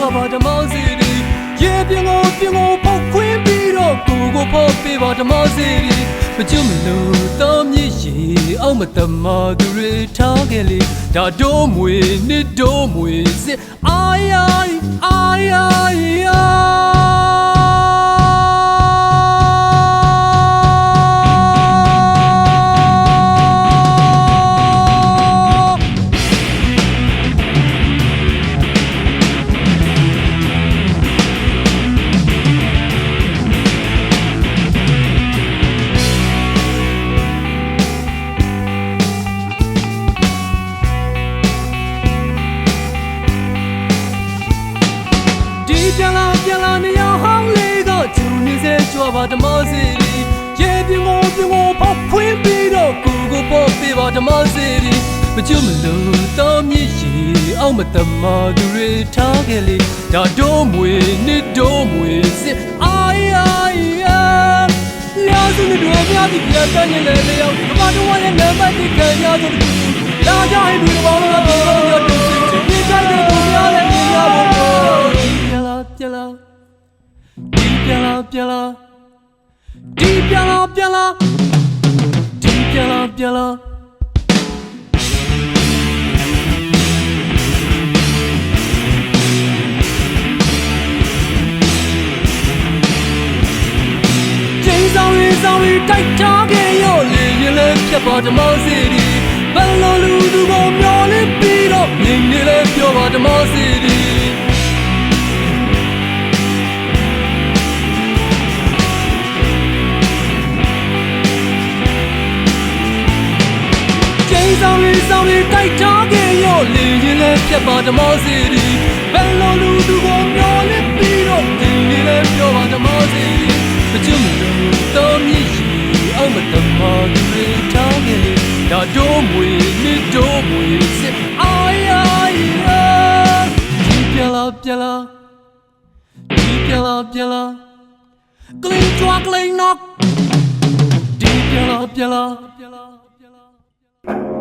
စွာပါဓမ္မစီရီရေပြင်းကိုပြင်းကိုပေါက်ခွင်းပြီးတော့ကိုကိုဖောက်ပေးပါဓမ္မစီရီမကျွမလို့တော်မြင့်ရေအောင်မတမသူတွေထားခဲ့လေဒါတို့မွေနှစ်တို့မွေစစ်အာယာအာယာ ပြန်လာပြန်လာနေအောင်ဟောင်းလေးကဂျူနေစေကြွားပါဓမ္မစီရီရေပြင်းကိုပြင်းကိုဖောက်ခွင်းပြီးတော့ကိုကိုပေါ်ပေးပါဓမ္မစီရီမကျွမလို့တော်မြည်ရီအောင်မတမသူတွေထားခဲ့လေဒါတို့မွေနှစ်တို့မွေစစ်အာယာယာလျာစုနဲ့တို့များသည်ပြန်တန်းရင်လည်းလျောက်ဘာတော်ရဲ့နံပါတ်ဒီခံရဆုံးလာကြဟိလူတော်တော်တော် ဒီပြန်လာပြန်လာဒီပြန်လာပြန်လာကျင်းဆောင်ရင်းဆောင်ရင်းတိုက်ထားခဲ့ရောလေရင်လည်းဖြတ်ပါဓမ္မစီရီဘယ်လိုလူသူကို င်ရင်းဆောင်ရင်းတိုက်ထားခဲ့ရောလေရင်လည်းဖြတ်ပါဓမ္မစီရီဘယ်လိုလူသူကိုမျောလင်းပြီးတော့မြင်နေလဲပြောပါဓမ္မစီရီမကျွတ်မလို့တော်မြည်ရီအောင်မတမသူတွေထားခဲ့လေဒါတို့မွေနှစ်တို့မွေစစ်အာယာယာဒီပြန်လာပြန်လာဒီပြန်လာပြန်လာကလင်းကြွားကလင်းနော့ဒီပြန်လာပြန်လာပြန်လာ